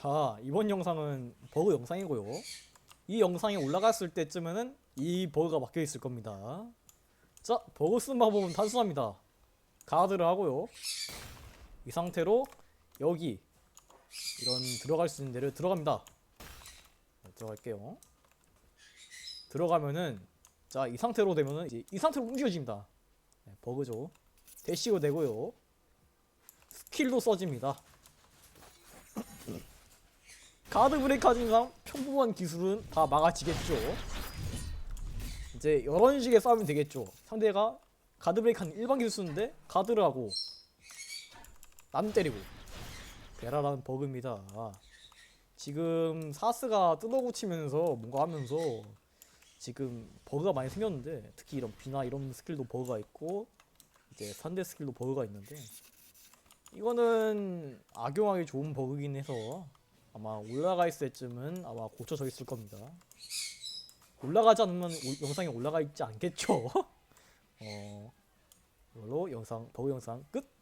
자 이번 영상은 버그 영상이고요. 이 영상이 올라갔을 때쯤에는 이 버그가 막혀 있을 겁니다. 자 버그 쓰는 방법은 단순합니다. 가드를 하고요. 이 상태로 여기 이런 들어갈 수 있는 데를 들어갑니다. 네, 들어갈게요. 들어가면은 자 이 상태로 되면은 이제 이 상태로 움직여집니다. 네, 버그죠. 대시고 되고요. 스킬도 써집니다 가드 브레이크 하는 이상 평범한 기술은 다 막아지겠죠. 이제 이런 식의 싸우면 되겠죠. 상대가 가드 브레이크 하는 일반 기술 쓰는데 가드를 하고 남 때리고 베라라는 버그입니다. 지금 사스가 뜯어고치면서 뭔가 하면서 지금 버그가 많이 생겼는데 특히 이런 비나 이런 스킬도 버그가 있고 이제 산대 스킬도 버그가 있는데 이거는 악용하기 좋은 버그긴 해서 아마 있을 때쯤은 아마 고쳐져 있을 겁니다. 올라가지 않으면 오- 영상이 올라가 있지 않겠죠? 어, 이걸로 영상 버그 영상 끝.